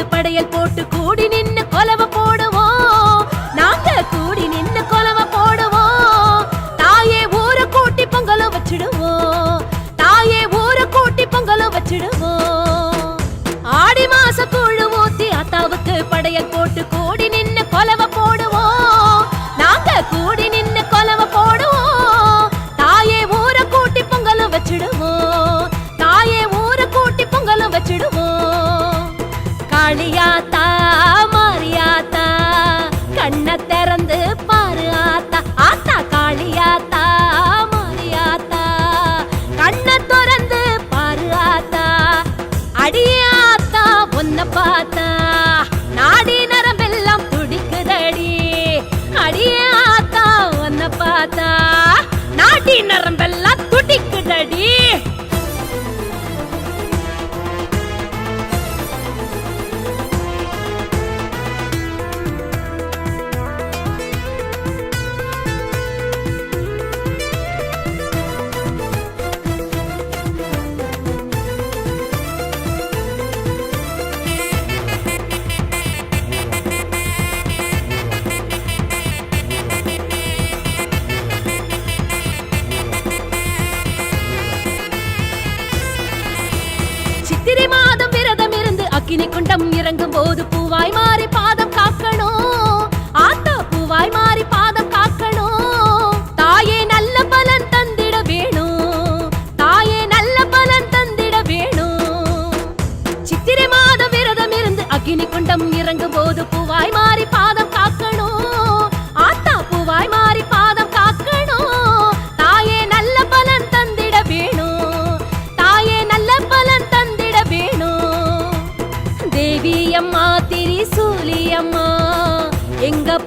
அத்தாவுக்கு படையல் போட்டு கூடி நின்னு கொலவ போடுவோம். நாங்க கூடி நின்னு கொலவ போடுவோம். தாயே ஊர கூட்டி பொங்கலும் வச்சிடுவோம். தாயே ஊர கூட்டி பொங்கலும் வச்சிடுவோம். ஆடி மாச கூழு ஊத்தி அத்தாவுக்கு படையல் போட்டு கூடி आता அக்கினி இறங்கும் போது பூவாய் மாறி பாதம் காக்கணும். ஆத்தா பூவாய் மாறி பாதம்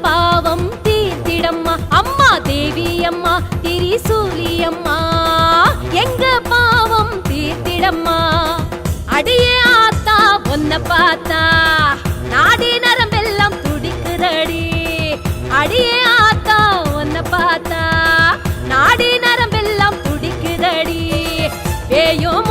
பாவம் தீர்த்திடம்மா. அம்மா தேவி அம்மா திரிசூலி அம்மா எங்க பாவம் தீர்த்திடம்மா. அடியே ஆத்தா ஒன்ன பார்த்தா. நாடி நரம்பெல்லாம் துடிக்குதடி. அடியே ஆத்தா ஒன்ன பார்த்தா. நாடி நரம்பெல்லாம் துடிக்குதடி. பேயும்